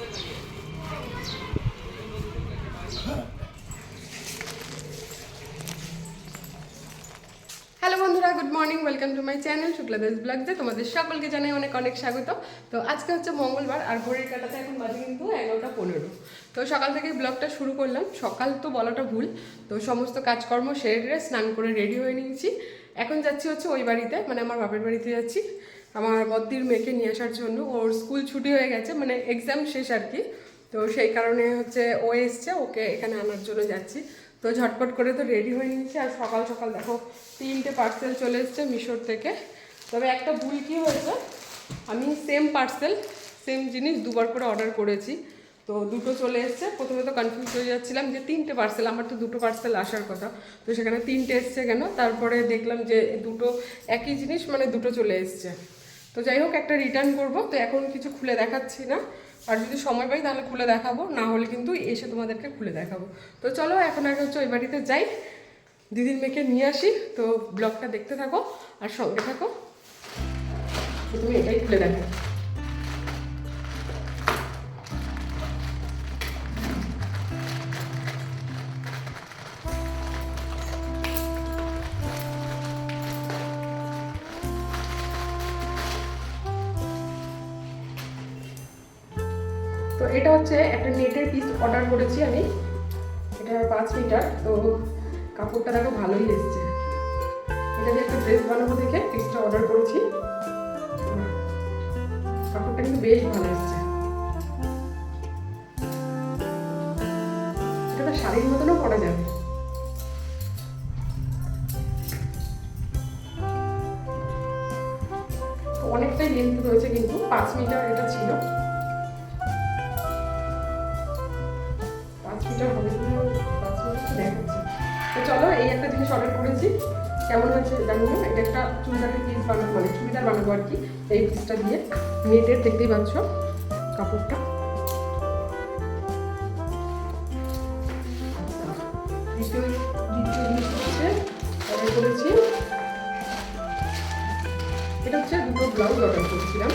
Hello বন্ধুরা good morning welcome to my channel শুক্লাদাস ব্লগসে তোমাদের সকলকে জানাই অনেক অনেক স্বাগত তো আজকে হচ্ছে মঙ্গলবার, আর ঘড়ির কাটাতে এখন বাজে কিন্তু এগারোটা পনেরো। তো সকাল থেকে ব্লগটা শুরু করলাম, সকাল তো বলাটা ভুল। তো সমস্ত কাজকর্ম সেরে স্নান করে রেডি হয়ে নিয়েছি। এখন যাচ্ছি হচ্ছে ওই বাড়িতে মানে আমার বাপের বাড়িতে যাচ্ছি। আমার বদ্দির মেয়েকে নিয়ে আসার জন্য। ওর স্কুল ছুটি হয়ে গেছে মানে এক্সাম শেষ আর কি। তো সেই কারণে হচ্ছে ও এসছে, ওকে এখানে আনার জন্য যাচ্ছি। তো ঝটপট করে তো রেডি হয়ে নিয়েছি। আর সকাল সকাল দেখো, তিনটে পার্সেল চলে এসছে মিশোর থেকে। তবে একটা ভুল কী হয়েছে? আমি সেম পার্সেল সেম জিনিস দুবার করে অর্ডার করেছি। তো দুটো চলে এসছে। প্রথমে তো কনফিউজ হয়ে যাচ্ছিলাম যে তিনটে পার্সেল আমার তো দুটো পার্সেল আসার কথা। তো সেখানে তিনটে এসছে কেন? তারপরে দেখলাম যে দুটো একই জিনিস মানে দুটো চলে এসছে। তো যাই হোক, একটা রিটার্ন করব। তো এখন কিছু খুলে দেখাচ্ছি না। আর যদি সময় পাই তাহলে খুলে দেখাবো। না হলে কিন্তু এসে তোমাদেরকে খুলে দেখাবো। তো চলো, এখন আগে হচ্ছে ওই বাড়িতে যাই। দিদির মেয়েকে নিয়ে আসি। তো ব্লগটা দেখতে থাকো। আর সঙ্গে থাকো। তুমি এটাই খুলে দেখো। এটা হচ্ছে একটা নেটের পিস অর্ডার করেছি আমি। এটা পাঁচ মিটার, তো কাপড়টা দেখো ভালোই এসছে। এটা দিয়ে একটা ড্রেস বানাবো দেখে পিসটা অর্ডার করেছি। কাপড়টা কিন্তু বেশ ভালো এসছে। এটা শাড়ির মতনও পরা যাবে। অনেকটাই লেন্থ রয়েছে কিন্তু, পাঁচ মিটার এটা ছিল। পাঁচ হবে তো চলো এই একটা জিনিস অর্ডার করেছি। কেমন হয়েছে জানি না এটা একটা চুড়িদারের পিস বানাবো মানে চুড়িদার বানাবো আর কি। এই পিসটা দিয়ে নেটের দেখতেই পাচ্ছ কাপড়টা। আচ্ছা, জিনিস হচ্ছে অর্ডার করেছি। এটা হচ্ছে দুটো ব্লাউজ অর্ডার করেছিলাম।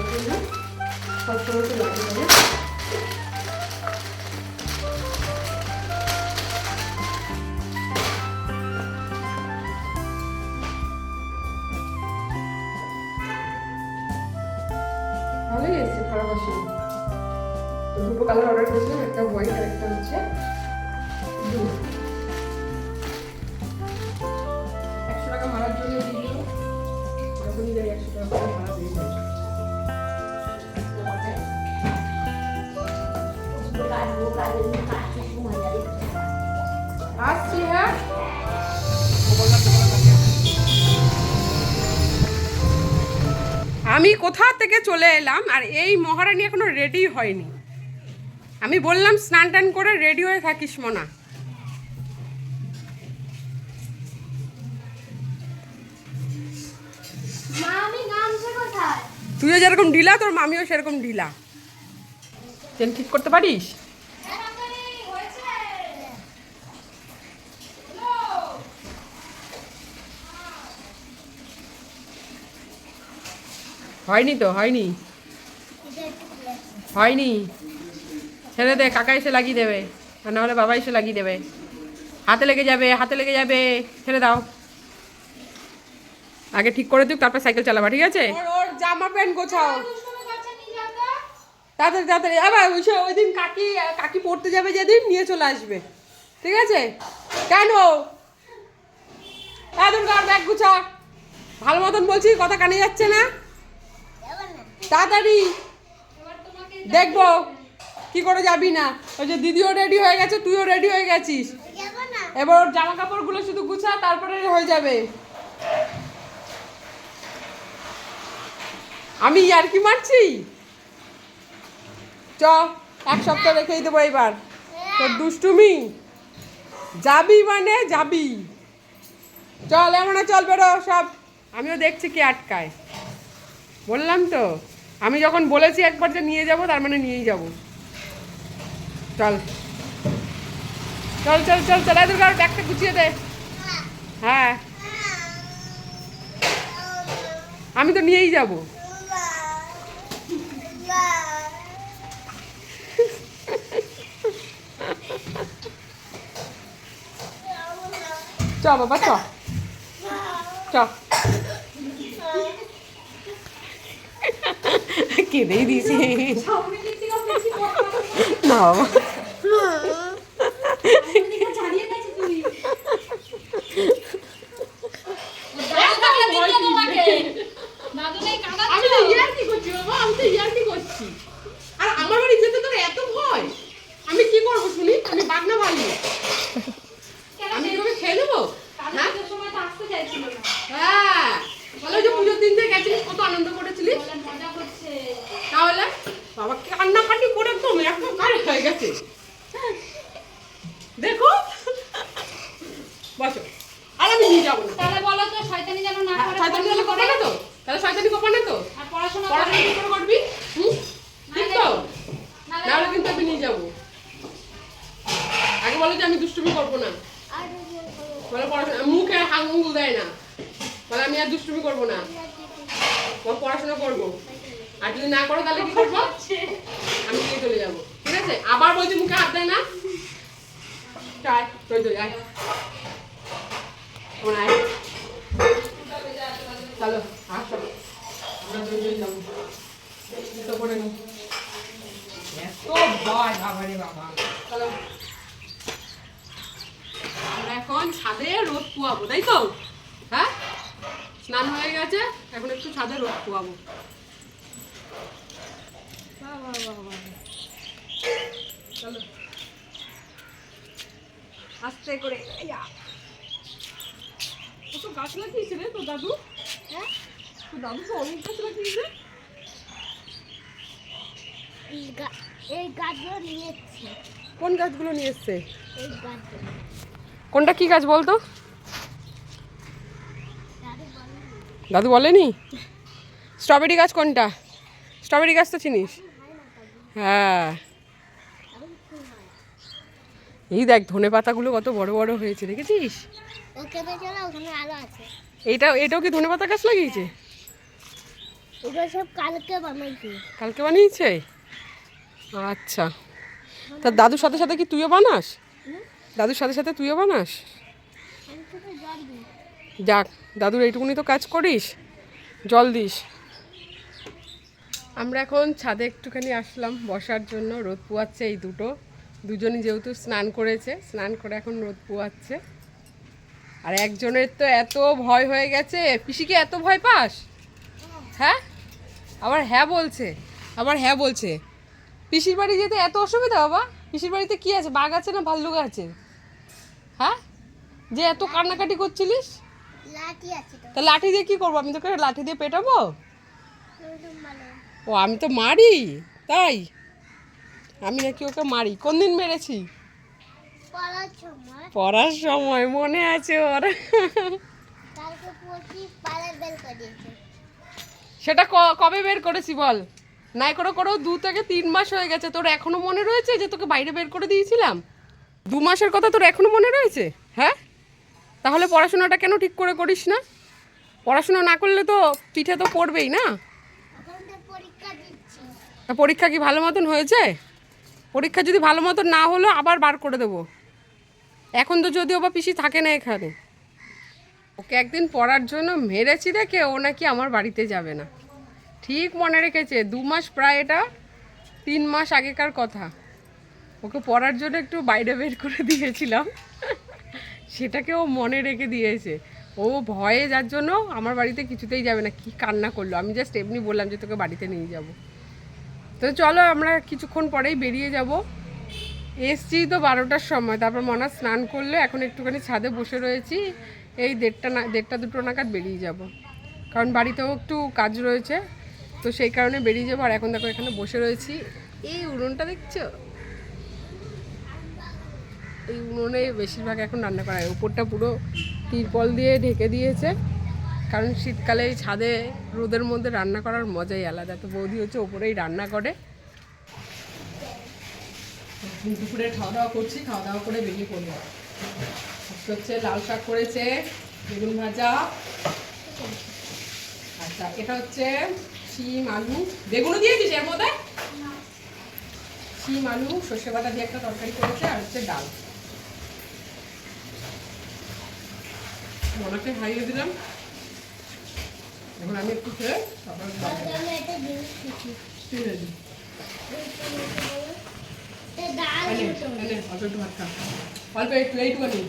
পরার জন্য সবসময় ভালোই এসেছে খারাপ আসেনি দুটো কালার অর্ডার করেছিলাম, একটা হোয়াইট একটা হচ্ছে একশো টাকা মারার জন্য দিল। একশো টাকা মারা দিয়ে আসছি হ্যাঁ আমি কোথা থেকে চলে এলাম আর এই মহারানী এখনও রেডি হয়নি। আমি বললাম স্নান টান করে রেডি হয়ে থাকিস মনা। তুইও যেরকম ঢিলা তোর মামিও সেরকম ঢিলা। ঠিক করতে পারিস? হয়নি তো, হয়নি? হয়নি? ছেড়ে দে, কাকা এসে লাগিয়ে দেবে। আর নাহলে বাবা এসে লাগিয়ে দেবে। হাতে লেগে যাবে, হাতে লেগে যাবে। ছেড়ে দাও। আগে ঠিক করে দিক, তারপর সাইকেল চালাবা, ঠিক আছে? ওর জামা প্যান্ট গোছাও। তাড়াতাড়ি তাড়াতাড়ি। আবার ওই দিন কাকি কাকি পড়তে যাবে যেদিন, নিয়ে চলে আসবে। ঠিক আছে? কেন? তাড়াতাড়ি আর ব্যাগ গুছা। ভালো মতন বলছি, কথা কানে যাচ্ছে না? তাড়াতাড়ি। দেখব। কি করে যাবি না? ওই যে দিদিও রেডি হয়ে গেছে তুইও রেডি হয়ে গেছিস। এবার ওর জামা কাপড়গুলো শুধু গুছা তারপরে হয়ে যাবে। আমি আর কি মারছি? চ এক সপ্তাহ রেখেই দেবো এবার। তোর দুষ্টুমি। যাবি মানে যাবি। চল এমন চল বেরো সব। আমিও দেখছি কি আটকায়। বললাম তো। আমি যখন বলেছি একবার যে নিয়ে যাব, তার মানে নিয়েই যাব। চল। চল চল চল চল। দুর্গা, ব্যাগটা গুছিয়ে দে। হ্যাঁ। আমি তো নিয়েই যাব। চ বাবা, চ। চ। কেঁদেই দিয়েছি না বাবা আমি তো ইয়ার্কি করছি বাবা আমি তো ইয়ার্কি করছি আর আমার বাড়ি যেতে তোর এত ভয় আমি কি করব শুনি আমি বাগনা ভালো আমি তোকে খেয়ে নেব হ্যাঁ হ্যাঁ বলো যে পুজোর দিন যে গেছিলিস কত আনন্দ করেছিলিস তাহলে বাবা কান্নাকাটি করে একদম একদম কার হয়ে গেছে দেখো বসো আর আমি নিয়ে যাব না তাহলে বলো তো শয়তানি যেন না করে শয়তানি তাহলে কপা না তো তাহলে শয়তানি কপা না তো আর পড়াশোনা পড়াশোনা কি করে করবি হুম ঠিক তো নাহলে নাহলে কিন্তু আমি নিয়ে যাব আগে বলো যে আমি দুষ্টুমি করব না বলে পড়াশোনা মুখে আঙুল দেয় না। বলে আমি আর দুষ্টুমি করব না। পড়াশোনা করব। আর যদি না করো তাহলে কি করব? আমি নিয়ে চলে যাব। ঠিক আছে? আবার বলছি মুখে হাত দেয় না। তুই আয়। চলো আসো আমরা যাব। নি। এত ভয় বাবা রে বাবা। চলো। এখন ছাদে রোদ পোয়াবো তাই তো? হ্যাঁ? স্নান হয়ে গেছে এখন একটু ছাদে রোদ পোয়াবো। চলো। আস্তে করে। কত গাছ লাগিয়েছে রে তোর দাদু। তোর দাদু তো অনেক গাছ লাগিয়েছে। এই গাছগুলো নিয়েছি কোন গাছগুলো নিয়ে এসছে? এই গাছগুলো। কোনটা কি গাছ বলতো? দাদু বলেনি? স্ট্রবেরি গাছ কোনটা? স্ট্রবেরি গাছ তো চিনিস? হ্যাঁ। এই দেখ, ধনে পাতাগুলো কত বড় বড় হয়েছে, দেখেছিস? এইটা এটাও কি ধনে পাতা গাছ লাগিয়েছে? কালকে বানিয়েছে? আচ্ছা। তা দাদুর সাথে সাথে কি তুইও বানাস? দাদুর সাথে সাথে তুইও বানাস? যাক, দাদুর এইটুকুনি তো কাজ করিস। জল দিস। আমরা এখন ছাদে একটুখানি আসলাম, বসার জন্য রোদ পোয়াচ্ছে এই দুটো। দুজনই যেহেতু স্নান করেছে, স্নান করে এখন রোদ পোয়াচ্ছে। আর একজনের তো এত ভয় হয়ে গেছে। পিসিকে এত ভয় পাস? হ্যাঁ? আবার হ্যাঁ বলছে, আবার হ্যাঁ বলছে। পিসির বাড়ি যেতে এত অসুবিধা, বাবা? পিসির বাড়িতে কি আছে, বাঘ আছে না ভাল্লুক আছে? হ্যাঁ? যে এত কান্নাকাটি করছিলিস? লাঠি তা। লাঠি দিয়ে কি করব? আমি তোকে লাঠি দিয়ে পেটাবো? ও আমি তো মারি? তাই? আমি নাকি ওকে মারি। কোন দিন মেরেছি? পড়ার সময়। মনে আছে ওর। সেটা কবে বের করেছি বল? নাই করে করেও দু থেকে তিন মাস হয়ে গেছে। তোর এখনও মনে রয়েছে যে তোকে বাইরে বের করে দিয়েছিলাম? দু মাসের কথা তোর এখনও মনে রয়েছে? হ্যাঁ? তাহলে পড়াশোনাটা কেন ঠিক করে করিস না? পড়াশোনা না করলে তো পিঠে তো পড়বেই না? পরীক্ষা কি ভালো মতন হয়েছে? পরীক্ষা যদি ভালো মতন না হলো আবার বার করে দেবো। এখন তো যদিও বা পিসি থাকে না এখানে। ওকে একদিন পড়ার জন্য মেরেছি দেখে ও নাকি আমার বাড়িতে যাবে না। ঠিক মনে রেখেছে, দু মাস প্রায় এটা, তিন মাস আগেকার কথা। ওকে পড়ার জন্য একটু বাইরে বের করে দিয়েছিলাম। সেটাকে ও মনে রেখে দিয়েছে। ও ভয়ে যার জন্য আমার বাড়িতে কিছুতেই যাবে না, কি কান্না করল? আমি জাস্ট এমনি বললাম যে তোকে বাড়িতে নিয়ে যাব। তো চলো আমরা কিছুক্ষণ পরেই বেরিয়ে যাব। এসছি তো বারোটার সময়, তারপর মনা স্নান করলে, এখন একটুখানি ছাদে বসে রয়েছি। এই দেড়টা না, দেড়টা দুটো নাগাদ বেরিয়ে যাব। কারণ বাড়িতেও একটু কাজ রয়েছে, তো সেই কারণে বেরিয়ে যাব। আর এখন দেখো এখানে বসে রয়েছি। এই উড়নটা দেখছ? এই উনুনে বেশিরভাগ এখন রান্না করা হয়। উপরটা পুরো তিরপল দিয়ে ঢেকে দিয়েছে। কারণ শীতকালে এই ছাদে রোদের মধ্যে রান্না করার মজাই আলাদা। তো বৌদি হচ্ছে ওপরেই রান্না করে। দুপুরে খাওয়া দাওয়া করছি খাওয়া দাওয়া করে বেরিয়ে পড়ব হচ্ছে লাল শাক করেছে বেগুন ভাজা আচ্ছা এটা হচ্ছে শিম আলু। বেগুনও দিয়েছিস এর মধ্যে? শিম আলু সর্ষে বাটা দিয়ে একটা তরকারি করেছে আর হচ্ছে ডাল। মনাকে খাইয়ে দিলাম। এখন আমি একটু খেয়ে তারপর। এনে, অল্প একটু ভাত খা। অল্প একটু এইটুখানি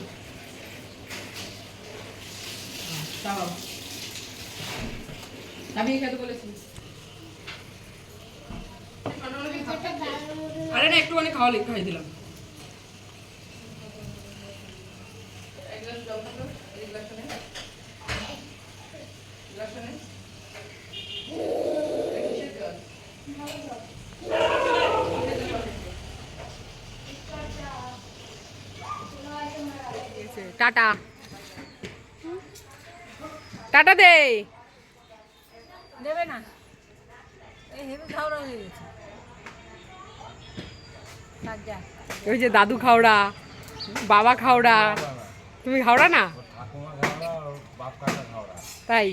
তাও আমি খেতে বলেছি। আরে না একটুখানি খাওয়ালি খাই দিলাম। টাটা টাটা দে দেবে না। ওই যে দাদু খাওড়া বাবা খাওড়া। তুমি খাওড়া না? তাই?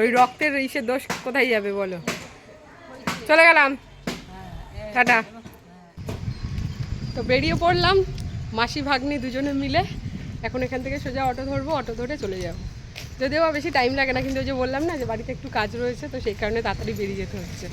ওই রক্তের ইসের দোষ কোথায় যাবে বলো? চলে গেলাম। টাটা। তো বেরিয়ে পড়লাম, মাসি ভাগ্নি দুজনে মিলে। এখন এখান থেকে সোজা অটো ধরবো, অটো ধরে চলে যাব। যদিও বেশি টাইম লাগে না, কিন্তু ওই যে বললাম না যে বাড়িতে একটু কাজ রয়েছে, তো সেই কারণে তাড়াতাড়ি বেরিয়ে যেতে হচ্ছে।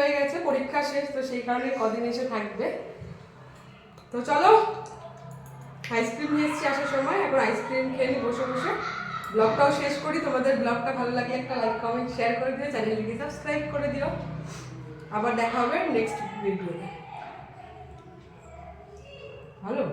হয়ে গেছে, পরীক্ষা শেষ, তো সেই কারণে কদিন এসে থাকবে। তো চলো আইসক্রিম নিয়ে এসেছি আসার সময়। এখন আইসক্রিম খেয়ে নি বসে বসে। ব্লগটাও শেষ করি। তোমাদের ব্লগটা ভালো লাগলে একটা লাইক কমেন্ট শেয়ার করে দিও। চ্যানেলটিকে সাবস্ক্রাইব করে দিও। আবার দেখা হবে নেক্সট ভিডিওতে ভালো?